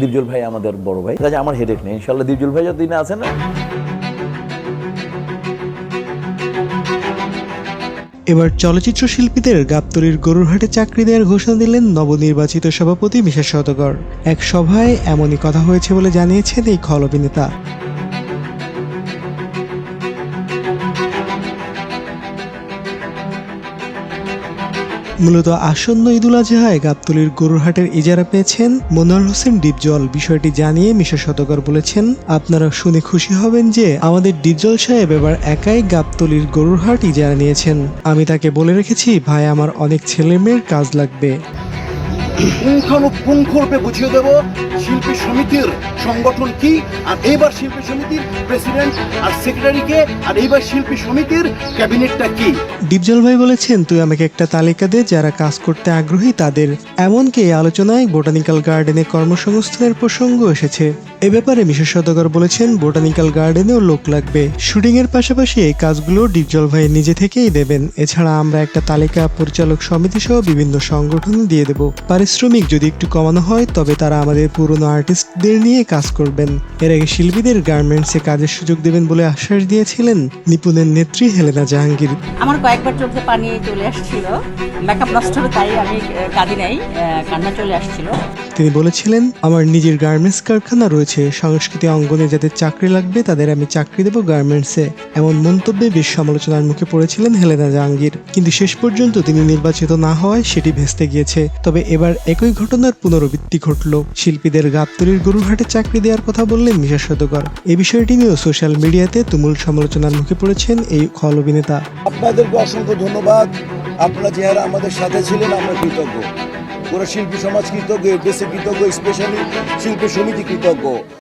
দীপজল ভাই আমাদের বড় ভাই। কাজে আমার হেডেক নেই। ইনশাল্লাহ দীপজল ভাই যতদিন আছেন এবার চলচ্চিত্র শিল্পীদের গাবতলির গরুরহাটে চাকরি দেওয়ার ঘোষণা দিলেন নবনির্বাচিত সভাপতি মিশা শতকর এক সভায় এমনই কথা হয়েছে বলে জানিয়েছেন এই খল অভিনেতা। মূলত আসন্ন ঈদুল আজহায় গাবতলির গরুরহাটের ইজারা পেয়েছেন মনোয়ার হোসেন ডিপজল। বিষয়টি জানিয়ে মিশা শতকর বলেছেন, আপনারা শুনে খুশি হবেন যে আমাদের ডিপজল সাহেব এবার একাই গাবতলির গরুরহাট ইজারা নিয়েছেন। আমি তাকে বলে রেখেছি, ভাই, আমার অনেক ছেলে মেয়ের কাজ লাগবে। পুঙ্খানুপুঙ্খরূপে বুঝিয়ে দেব, শিল্পী সমিতির সংগঠন কি? আর এইবার শিল্পী সমিতির প্রেসিডেন্ট আর সেক্রেটারিকে আর এইবার শিল্পী সমিতির ক্যাবিনেটটা কি? ডিপজল ভাই বলেছেন, তুই আমাকে একটা তালিকা দে, যারা কাজ করতে আগ্রহী তাদের। এমনকি এই আলোচনায় বোটানিক্যাল গার্ডেনে কর্মসংস্থানের প্রসঙ্গ এসেছে। এ ব্যাপারে সদগর বলেছেন, বোটানিক্যাল গার্ডেনেও লোক লাগবে। শুটিং এর পাশাপাশি এই কাজগুলো ডিপজল ভাই নিজে থেকেই দেবেন। এছাড়া আমরা একটা তালিকা পরিচালক সমিতি সহ বিভিন্ন সংগঠনে দিয়ে দেব। পারিশ্রমিক যদি একটু কমানো হয়, তবে তারা আমাদের পুরনো আর্টিস্টদের নিয়ে কাজ করবেন। এর আগে শিল্পীদের গার্মেন্টসে কাজের সুযোগ দেবেন বলে আশ্বাস দিয়েছিলেন নিপুণের নেত্রী হেলেনা জাহাঙ্গীর। আমার কয়েকবার চোখে পানি চলে আসছিল। মেকআপ নষ্ট তাই আমি কাঁদি নাই কান্না চলে আসছিল। তিনি বলেছিলেন, আমার নিজের গার্মেন্টস কারখানা রয়েছে সংস্কৃতি অঙ্গনে যাদের চাকরি লাগবে তাদের আমি চাকরি দেব গার্মেন্টসে এমন মন্তব্যে বেশ সমালোচনার মুখে পড়েছিলেন হেলেনা জাহাঙ্গীর। কিন্তু শেষ পর্যন্ত তিনি নির্বাচিত না হওয়ায় সেটি ভেস্তে গিয়েছে। তবে এবার একই ঘটনার পুনরাবৃত্তি ঘটল। শিল্পীদের গাবতলির গরুরহাটে চাকরি দেওয়ার কথা বললেন মিশা সদকর এই বিষয়টি নিয়েও সোশ্যাল মিডিয়াতে তুমুল সমালোচনার মুখে পড়েছেন এই খল অভিনেতা। আপনাদেরকে অসংখ্য ধন্যবাদ। আপনারা যারা আমাদের সাথে ছিলেন, আমরা কৃতজ্ঞ। পুরো শিল্পী সমাজ কৃতজ্ঞ দেশে কৃতজ্ঞ স্পেশালি শিল্পী সমিতি কৃতজ্ঞ।